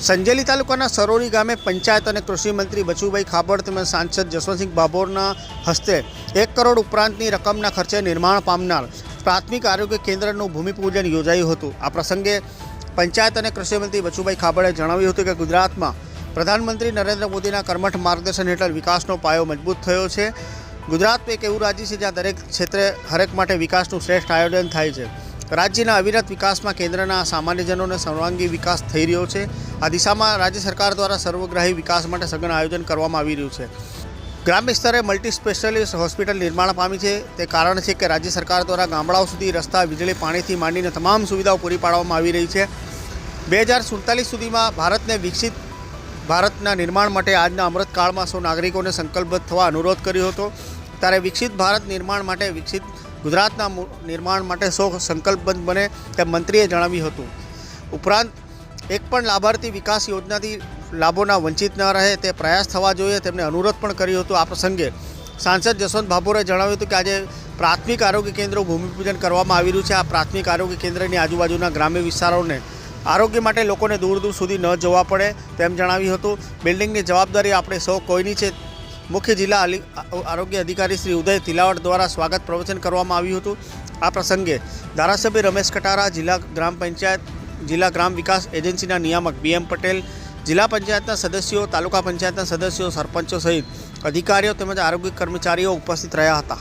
સંજેલી તાલુકાના સરોરી ગામે પંચાયત અને કૃષિમંત્રી બચુભાઈ ખાબડ તેમજ સાંસદ જસવંતસિંહ બાબોરના હસ્તે એક કરોડ ઉપરાંતની રકમના ખર્ચે નિર્માણ પામનાર પ્રાથમિક આરોગ્ય કેન્દ્રનું ભૂમિપૂજન યોજાયું હતું. આ પ્રસંગે પંચાયત અને કૃષિમંત્રી બચુભાઈ ખાબડે જણાવ્યું હતું કે ગુજરાતમાં પ્રધાનમંત્રી નરેન્દ્ર મોદીના કર્મઠ માર્ગદર્શન હેઠળ વિકાસનો પાયો મજબૂત થયો છે. ગુજરાત એક એવું રાજ્ય છે જ્યાં દરેક ક્ષેત્રે હરેક માટે વિકાસનું શ્રેષ્ઠ આયોજન થાય છે. રાજ્યના અવિરત વિકાસમાં કેન્દ્રના સામાન્યજનોને સર્વાંગી વિકાસ થઈ રહ્યો છે. આ દિશામાં રાજ્ય સરકાર દ્વારા સર્વગ્રાહી વિકાસ માટે સઘન આયોજન કરવામાં આવી રહ્યું છે. ગ્રામ્ય સ્તરે મલ્ટી સ્પેશિયાલિસ્ટ હોસ્પિટલ નિર્માણ પામી છે. તે કારણ છે કે રાજ્ય સરકાર દ્વારા ગામડાઓ સુધી રસ્તા, વીજળી, પાણીથી માંડીને તમામ સુવિધાઓ પૂરી પાડવામાં આવી રહી છે. બે હજાર સુડતાલીસ સુધીમાં ભારતને વિકસિત ભારતના નિર્માણ માટે આજના અમૃતકાળમાં સૌ નાગરિકોને સંકલ્પબદ્ધ થવા અનુરોધ કર્યો હતો. ત્યારે વિકસિત ભારત નિર્માણ માટે વિકસિત ગુજરાતના નિર્માણ માટે સૌ સંકલ્પબંધ બને તેમ મંત્રીએ જણાવ્યું હતું. ઉપરાંત, એક પણ લાભાર્થી વિકાસ યોજનાથી લાભોના વંચિત ન રહે તે પ્રયાસ થવા જોઈએ તેમને અનુરોધ પણ કર્યો હતો આ પ્રસંગે. સાંસદ જસવંત ભાભોરે જણાવ્યું હતું કે આજે પ્રાથમિક આરોગ્ય કેન્દ્રો ભૂમિપૂજન કરવામાં આવી રહ્યું છે. આ પ્રાથમિક આરોગ્ય કેન્દ્રની આજુબાજુના ગ્રામ્ય વિસ્તારોને આરોગ્ય માટે લોકોને દૂર દૂર સુધી ન જવા પડે તેમ જણાવ્યું હતું. બિલ્ડિંગની જવાબદારી આપણે સૌ કોઈની છે મુખ્ય જિલ્લા આરોગ્ય અધિકારી શ્રી ઉદય તિલાવટ દ્વારા સ્વાગત પ્રવચન કરવામાં આવ્યું હતું. આ પ્રસંગે ધારાસભ્ય રમેશ કટારા, જિલ્લા ગ્રામ પંચાયત જિલ્લા ગ્રામ વિકાસ એજન્સીના નિયામક બીએમ પટેલ, જિલ્લા પંચાયતના સદસ્યો, તાલુકા પંચાયતના સદસ્યો, સરપંચો સહિત અધિકારીઓ તેમજ આરોગ્ય કર્મચારીઓ ઉપસ્થિત રહ્યા હતા.